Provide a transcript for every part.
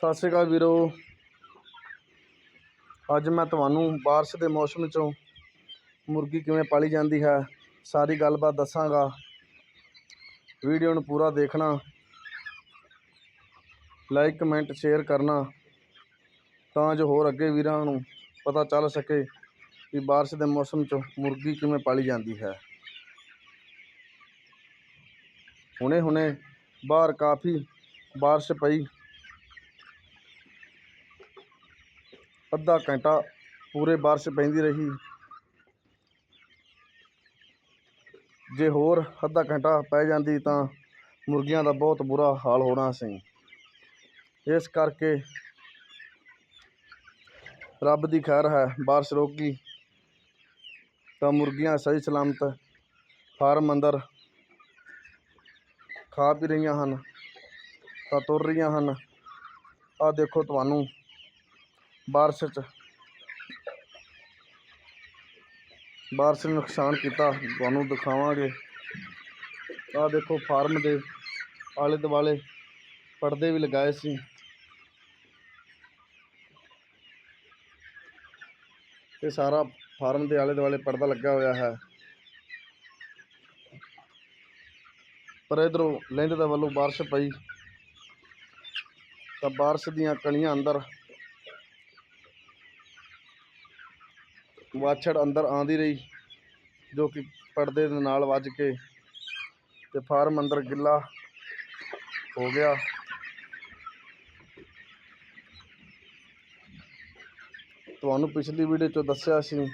ਸਤਿ ਸ਼੍ਰੀ ਅਕਾਲ ਵੀਰੋ। ਅੱਜ ਮੈਂ ਤੁਹਾਨੂੰ ਬਾਰਿਸ਼ ਦੇ ਮੌਸਮ ਵਿੱਚੋਂ ਮੁਰਗੀ ਕਿਵੇਂ ਪਾਲੀ ਜਾਂਦੀ ਹੈ, ਸਾਰੀ ਗੱਲਬਾਤ ਦੱਸਾਂਗਾ। ਵੀਡੀਓ ਨੂੰ ਪੂਰਾ ਦੇਖਣਾ ਲਾਈਕ ਕਮੈਂਟ ਸ਼ੇਅਰ ਕਰਨਾ, ਤਾਂ ਜੋ ਹੋਰ ਅੱਗੇ ਵੀਰਾਂ ਨੂੰ ਪਤਾ ਚੱਲ ਸਕੇ ਕਿ ਬਾਰਿਸ਼ ਦੇ ਮੌਸਮ 'ਚ ਮੁਰਗੀ ਕਿਵੇਂ ਪਾਲੀ ਜਾਂਦੀ ਹੈ। ਹੁਣੇ ਹੁਣੇ ਬਾਹਰ ਕਾਫੀ ਬਾਰਿਸ਼ ਪਈ ਅੱਧਾ ਘੰਟਾ ਪੂਰੇ ਬਾਰਿਸ਼ ਪੈਂਦੀ ਰਹੀ। ਜੇ ਹੋਰ ਅੱਧਾ ਘੰਟਾ ਪੈ ਜਾਂਦੀ ਤਾਂ ਮੁਰਗੀਆਂ ਦਾ ਬਹੁਤ ਬੁਰਾ ਹਾਲ ਹੋਣਾ ਸੀ। ਇਸ ਕਰਕੇ ਰੱਬ ਦੀ ਖੈਰ ਹੈ, ਬਾਰਿਸ਼ ਰੁਕ ਗਈ ਤਾਂ ਮੁਰਗੀਆਂ ਸਹੀ ਸਲਾਮਤ ਫਾਰਮ ਅੰਦਰ ਖਾ ਪੀ ਰਹੀਆਂ ਹਨ, ਤਾਂ ਤੁਰ ਰਹੀਆਂ ਹਨ। ਆ ਦੇਖੋ ਤੁਹਾਨੂੰ ਬਾਰਿਸ਼ 'ਚ। ਬਾਰਿਸ਼ ਨੇ ਨੁਕਸਾਨ ਕੀਤਾ। ਤੁਹਾਨੂੰ ਦਿਖਾਵਾਂਗੇ। ਆਹ ਦੇਖੋ, ਫਾਰਮ ਦੇ ਆਲੇ ਦੁਆਲੇ ਪਰਦੇ ਵੀ ਲਗਾਏ ਸੀ। ਤੇ ਸਾਰਾ ਫਾਰਮ ਦੇ ਆਲੇ ਦੁਆਲੇ ਪਰਦਾ ਲੱਗਾ ਹੋਇਆ ਹੈ। ਪਰ ਇਧਰੋਂ ਲਹਿੰਦੇ ਦਾ ਵੱਲੋਂ ਬਾਰਿਸ਼ ਪਈ। ਤਾਂ ਬਾਰਿਸ਼ ਦੀਆਂ ਕਣੀਆਂ ਅੰਦਰ ਵਾਛੜ ਅੰਦਰ ਆਂਦੀ ਰਹੀ, ਜੋ ਕਿ ਪਰਦੇ ਦੇ ਨਾਲ ਵੱਜ ਕੇ ਤੇ ਫਾਰਮ ਅੰਦਰ ਗਿੱਲਾ ਹੋ ਗਿਆ। ਤੁਹਾਨੂੰ ਪਿਛਲੀ ਵੀਡੀਓ 'ਚ ਦੱਸਿਆ ਸੀ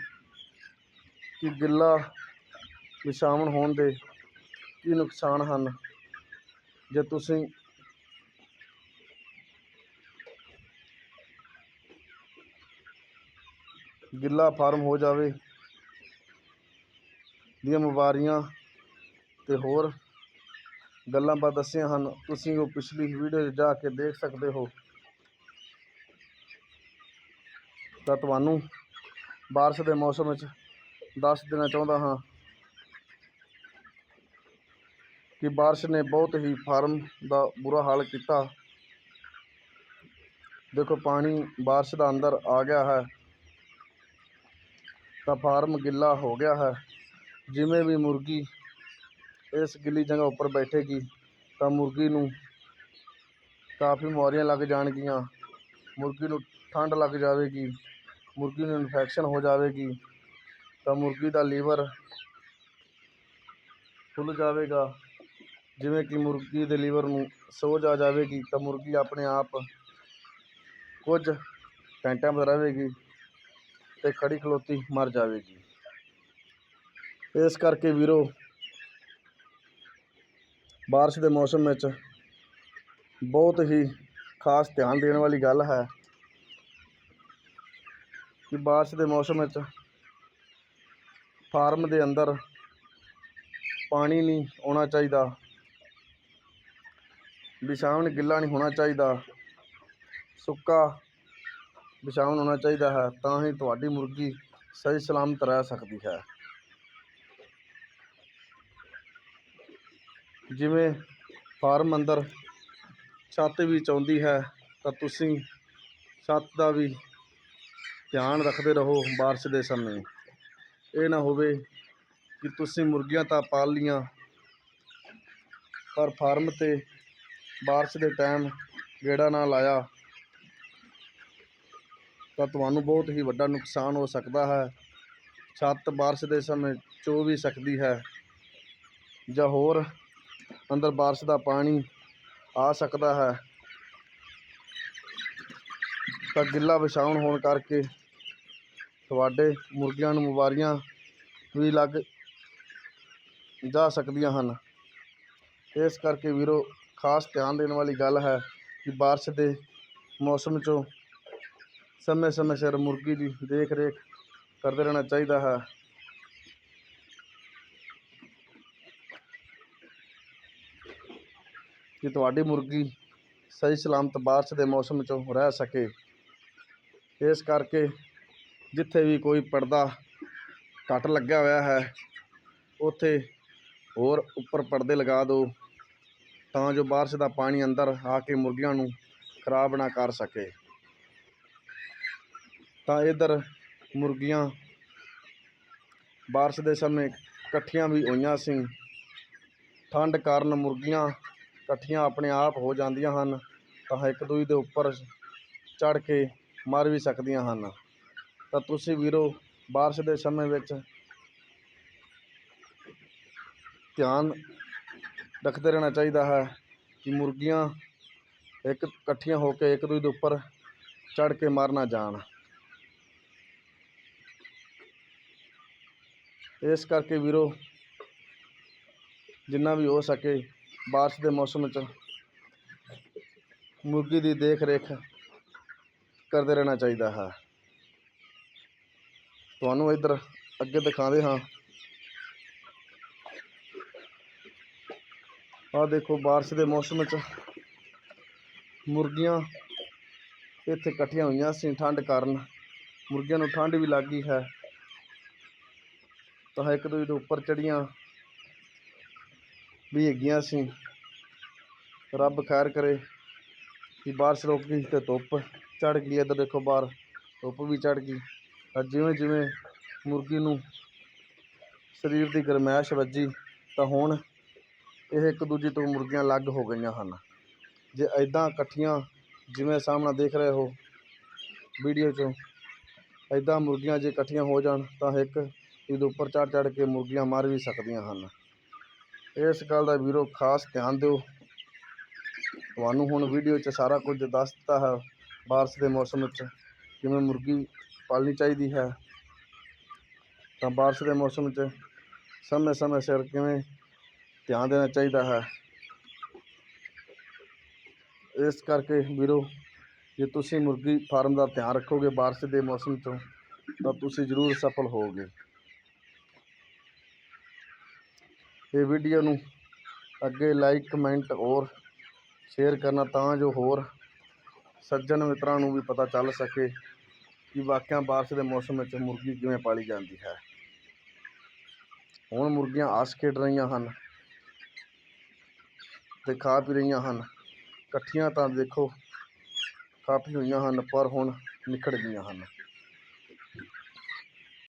ਕਿ ਗਿੱਲਾ ਵਿਛਾਵਣ ਹੋਣ ਦੇ ਕੀ ਨੁਕਸਾਨ ਹਨ। ਜੇ ਤੁਸੀਂ ਗਿੱਲਾ ਫਾਰਮ ਹੋ ਜਾਵੇ ਦੀਆਂ ਬਿਮਾਰੀਆਂ ਤੇ ਹੋਰ ਗੱਲਾਂ ਬਾਤ ਦੱਸੀਆਂ ਹਨ। ਤੁਸੀਂ ਉਹ ਪਿਛਲੀ ਵੀਡੀਓ 'ਚ ਜਾ ਕੇ ਦੇਖ ਸਕਦੇ ਹੋ। ਤਾਂ ਤੁਹਾਨੂੰ ਬਾਰਿਸ਼ ਦੇ ਮੌਸਮ ਵਿੱਚ ਦੱਸ ਦੇਣਾ ਚਾਹੁੰਦਾ ਹਾਂ ਕਿ ਬਾਰਿਸ਼ ਨੇ ਬਹੁਤ ਹੀ ਫਾਰਮ ਦਾ ਬੁਰਾ ਹਾਲ ਕੀਤਾ। ਦੇਖੋ, ਪਾਣੀ ਬਾਰਿਸ਼ ਦਾ ਅੰਦਰ ਆ ਗਿਆ ਹੈ। ਤਾਂ ਫਾਰਮ ਗਿੱਲਾ ਹੋ ਗਿਆ ਹੈ। ਜਿਵੇਂ ਵੀ ਮੁਰਗੀ ਇਸ ਗਿੱਲੀ ਜਗ੍ਹਾ ਉੱਪਰ ਬੈਠੇਗੀ, ਤਾਂ ਮੁਰਗੀ ਨੂੰ ਕਾਫੀ ਬਿਮਾਰੀਆਂ ਲੱਗ ਜਾਣਗੀਆਂ। ਮੁਰਗੀ ਨੂੰ ਠੰਡ ਲੱਗ ਜਾਵੇਗੀ, ਮੁਰਗੀ ਨੂੰ ਇਨਫੈਕਸ਼ਨ ਹੋ ਜਾਵੇਗੀ, ਤਾਂ ਮੁਰਗੀ ਦਾ ਲੀਵਰ ਫੁੱਲ ਜਾਵੇਗਾ। ਜਿਵੇਂ ਕਿ ਮੁਰਗੀ ਦੇ ਲੀਵਰ ਨੂੰ ਸੋਜ ਆ ਜਾਵੇਗੀ, ਤਾਂ ਮੁਰਗੀ ਆਪਣੇ ਆਪ ਕੁਝ ਘੰਟਿਆਂ ਬਾਅਦ ਰਹੇਗੀ। ਤੇ ਖੜੀ ਖਲੋਤੀ ਮਰ ਜਾਵੇਗੀ। ਇਸ ਕਰਕੇ ਵੀਰੋ, ਬਾਰਿਸ਼ ਦੇ ਮੌਸਮ ਵਿੱਚ ਬਹੁਤ ਹੀ ਖਾਸ ਧਿਆਨ ਦੇਣ ਵਾਲੀ ਗੱਲ ਹੈ ਕਿ ਬਾਰਿਸ਼ ਦੇ ਮੌਸਮ ਵਿੱਚ ਫਾਰਮ ਦੇ ਅੰਦਰ ਪਾਣੀ ਨਹੀਂ ਆਉਣਾ ਚਾਹੀਦਾ, ਵਿਛਾਵਣ ਗਿੱਲਾ ਨਹੀਂ ਹੋਣਾ ਚਾਹੀਦਾ, ਸੁੱਕਾ ਵਿਛਾਉਣ ਹੋਣਾ ਚਾਹੀਦਾ ਹੈ, ਤਾਂ ਹੀ ਤੁਹਾਡੀ ਮੁਰਗੀ ਸਹੀ ਸਲਾਮਤ ਰਹਿ ਸਕਦੀ ਹੈ। ਜਿਵੇਂ ਫਾਰਮ ਅੰਦਰ ਛੱਤ ਵੀ ਚਾਹੁੰਦੀ ਹੈ, ਤਾਂ ਤੁਸੀਂ ਛੱਤ ਦਾ ਵੀ ਧਿਆਨ ਰੱਖਦੇ ਰਹੋ ਬਾਰਿਸ਼ ਦੇ ਸਮੇਂ। ਇਹ ਨਾ ਹੋਵੇ ਕਿ ਤੁਸੀਂ ਮੁਰਗੀਆਂ ਤਾਂ ਪਾਲ ਲੀਆਂ ਪਰ ਫਾਰਮ 'ਤੇ ਬਾਰਿਸ਼ ਦੇ ਟਾਈਮ ਗੇੜਾ ਨਾ ਲਾਇਆ ਤਾਂ ਤੁਹਾਨੂੰ ਬਹੁਤ ਹੀ ਵੱਡਾ ਨੁਕਸਾਨ ਹੋ ਸਕਦਾ ਹੈ। ਛੱਤ ਬਾਰਿਸ਼ ਦੇ ਸਮੇਂ ਚੋ ਵੀ ਸਕਦੀ ਹੈ ਜਾਂ ਹੋਰ ਅੰਦਰ ਬਾਰਿਸ਼ ਦਾ ਪਾਣੀ ਆ ਸਕਦਾ ਹੈ। ਤਾਂ ਗਿੱਲਾ ਵਿਛਾਉਣ ਹੋਣ ਕਰਕੇ ਤੁਹਾਡੇ ਮੁਰਗੀਆਂ ਨੂੰ ਬਿਮਾਰੀਆਂ ਵੀ ਲੱਗ ਜਾ ਸਕਦੀਆਂ ਹਨ। ਇਸ ਕਰਕੇ ਵੀਰੋ, ਖਾਸ ਧਿਆਨ ਦੇਣ ਵਾਲੀ ਗੱਲ ਹੈ ਕਿ ਬਾਰਿਸ਼ ਦੇ ਮੌਸਮ 'ਚੋਂ ਸਮੇਂ ਸਮੇਂ ਸਿਰ ਮੁਰਗੀ ਦੀ ਦੇਖ ਰੇਖ ਕਰਦੇ ਰਹਿਣਾ ਚਾਹੀਦਾ ਹੈ। ਕਿ ਤੁਹਾਡੀ ਮੁਰਗੀ ਸਹੀ ਸਲਾਮਤ ਬਾਰਿਸ਼ ਦੇ ਮੌਸਮ 'ਚੋਂ ਰਹਿ ਸਕੇ। ਇਸ ਕਰਕੇ ਜਿੱਥੇ ਵੀ ਕੋਈ ਪਰਦਾ ਘੱਟ ਲੱਗਿਆ ਹੋਇਆ ਹੈ, ਉੱਥੇ ਹੋਰ ਉੱਪਰ ਪਰਦੇ ਲਗਾ ਦਿਓ ਤਾਂ ਜੋ ਬਾਰਿਸ਼ ਦਾ ਪਾਣੀ ਅੰਦਰ ਆ ਕੇ ਮੁਰਗੀਆਂ ਨੂੰ ਖਰਾਬ ਨਾ ਕਰ ਸਕੇ। ਤਾਂ ਇਧਰ ਮੁਰਗੀਆਂ ਬਾਰਿਸ਼ ਦੇ ਸਮੇਂ ਇਕੱਠੀਆਂ ਵੀ ਹੋਈਆਂ ਸੀ। ਠੰਡ ਕਾਰਨ ਮੁਰਗੀਆਂ ਇਕੱਠੀਆਂ ਆਪਣੇ ਆਪ ਹੋ ਜਾਂਦੀਆਂ ਹਨ, ਤਾਂ ਇੱਕ ਦੂਜੇ ਦੇ ਉੱਪਰ ਚੜ ਕੇ ਮਰ ਵੀ ਸਕਦੀਆਂ ਹਨ। ਤਾਂ ਤੁਸੀਂ ਵੀਰੋ, ਬਾਰਿਸ਼ ਦੇ ਸਮੇਂ ਵਿੱਚ ਧਿਆਨ ਰੱਖਦੇ ਰਹਿਣਾ ਚਾਹੀਦਾ ਹੈ ਕਿ ਮੁਰਗੀਆਂ ਇੱਕ ਇਕੱਠੀਆਂ ਹੋ ਕੇ ਇੱਕ ਦੂਜੇ ਦੇ ਉੱਪਰ ਚੜ ਕੇ ਮਰ ਨਾ ਜਾਣ। ਇਸ ਕਰਕੇ ਵੀਰੋ, ਜਿੰਨਾ ਵੀ ਹੋ ਸਕੇ ਬਾਰਿਸ਼ ਦੇ ਮੌਸਮ 'ਚ ਮੁਰਗੀ ਦੀ ਦੇਖ ਰੇਖ ਕਰਦੇ ਰਹਿਣਾ ਚਾਹੀਦਾ ਹੈ। ਤੁਹਾਨੂੰ ਇੱਧਰ ਅੱਗੇ ਦਿਖਾਉਂਦੇ ਹਾਂ। ਆਹ ਦੇਖੋ ਬਾਰਿਸ਼ ਦੇ ਮੌਸਮ 'ਚ ਮੁਰਗੀਆਂ ਇੱਥੇ ਇਕੱਠੀਆਂ ਹੋਈਆਂ ਸੀ, ਠੰਡ ਕਾਰਨ ਮੁਰਗੀਆਂ ਨੂੰ ਠੰਡ ਵੀ ਲੱਗ ਗਈ ਹੈ। ਤਾਂ ਇੱਕ ਦੂਜੇ ਦੇ ਉੱਪਰ ਚੜੀਆਂ ਵੀ ਹੈਗੀਆਂ ਸੀ। ਰੱਬ ਖੈਰ ਕਰੇ ਕਿ ਬਾਰਿਸ਼ ਰੁਕ ਗਈ ਤੇ ਧੁੱਪ ਚੜ ਗਈ। ਇੱਧਰ ਦੇਖੋ ਬਾਹਰ ਧੁੱਪ ਵੀ ਚੜ ਗਈ। ਤਾਂ ਜਿਵੇਂ ਜਿਵੇਂ ਮੁਰਗੀ ਨੂੰ ਸਰੀਰ ਦੀ ਗਰਮੈਸ਼ ਵੱਜੀ ਤਾਂ ਹੁਣ ਇਹ ਇੱਕ ਦੂਜੇ ਤੋਂ ਮੁਰਗੀਆਂ ਅਲੱਗ ਹੋ ਗਈਆਂ ਹਨ। ਜੇ ਐਦਾਂ ਇਕੱਠੀਆਂ ਜਿਵੇਂ ਸਾਹਮਣਾ ਦੇਖ ਰਹੇ ਹੋ ਵੀਡੀਓ 'ਚੋਂ ਐਦਾਂ ਮੁਰਗੀਆਂ ਜੇ ਇਕੱਠੀਆਂ ਹੋ ਜਾਣ ਤਾਂ ਇੱਕ ਇਹਦੇ ਉੱਪਰ ਚੜ ਚੜ ਕੇ ਮੁਰਗੀਆਂ ਮਰ ਵੀ ਸਕਦੀਆਂ ਹਨ। ਇਸ ਗੱਲ ਦਾ ਵੀਰੋ ਖਾਸ ਧਿਆਨ ਦਿਓ। ਤੁਹਾਨੂੰ ਹੁਣ ਵੀਡੀਓ 'ਚ ਸਾਰਾ ਕੁਝ ਦੱਸ ਦਿੱਤਾ ਹੈ ਬਾਰਿਸ਼ ਦੇ ਮੌਸਮ ਵਿੱਚ, ਕਿਵੇਂ ਮੁਰਗੀ ਪਾਲਣੀ ਚਾਹੀਦੀ ਹੈ। ਤਾਂ ਬਾਰਿਸ਼ ਦੇ ਮੌਸਮ 'ਚ ਸਮੇਂ ਸਮੇਂ ਸਿਰ ਕਿਵੇਂ ਧਿਆਨ ਦੇਣਾ ਚਾਹੀਦਾ ਹੈ। ਇਸ ਕਰਕੇ ਵੀਰੋ, ਜੇ ਤੁਸੀਂ ਮੁਰਗੀ ਫਾਰਮ ਦਾ ਧਿਆਨ ਰੱਖੋਗੇ ਬਾਰਿਸ਼ ਦੇ ਮੌਸਮ 'ਚੋਂ, ਤਾਂ ਤੁਸੀਂ ਜ਼ਰੂਰ ਸਫਲ ਹੋਵੋਗੇ। ਇਹ ਵੀਡੀਓ ਨੂੰ ਅੱਗੇ ਲਾਈਕ ਕਮੈਂਟ ਔਰ ਸ਼ੇਅਰ ਕਰਨਾ ਤਾਂ ਜੋ ਹੋਰ ਸੱਜਣ ਮਿੱਤਰਾਂ ਨੂੰ ਵੀ ਪਤਾ ਚੱਲ ਸਕੇ ਕਿ ਵਾਕਿਆ ਬਾਰਿਸ਼ ਦੇ ਮੌਸਮ ਵਿੱਚ ਮੁਰਗੀ ਕਿਵੇਂ ਪਾਲੀ ਜਾਂਦੀ ਹੈ। ਹੁਣ ਮੁਰਗੀਆਂ ਆਸ ਖੇਡ ਰਹੀਆਂ ਹਨ ਤੇ ਖਾ ਪੀ ਰਹੀਆਂ ਹਨ। ਇਕੱਠੀਆਂ ਤਾਂ ਦੇਖੋ ਕਾਫੀ ਹੋਈਆਂ ਹਨ, ਪਰ ਹੁਣ ਨਿਖੜ ਗਈਆਂ ਹਨ।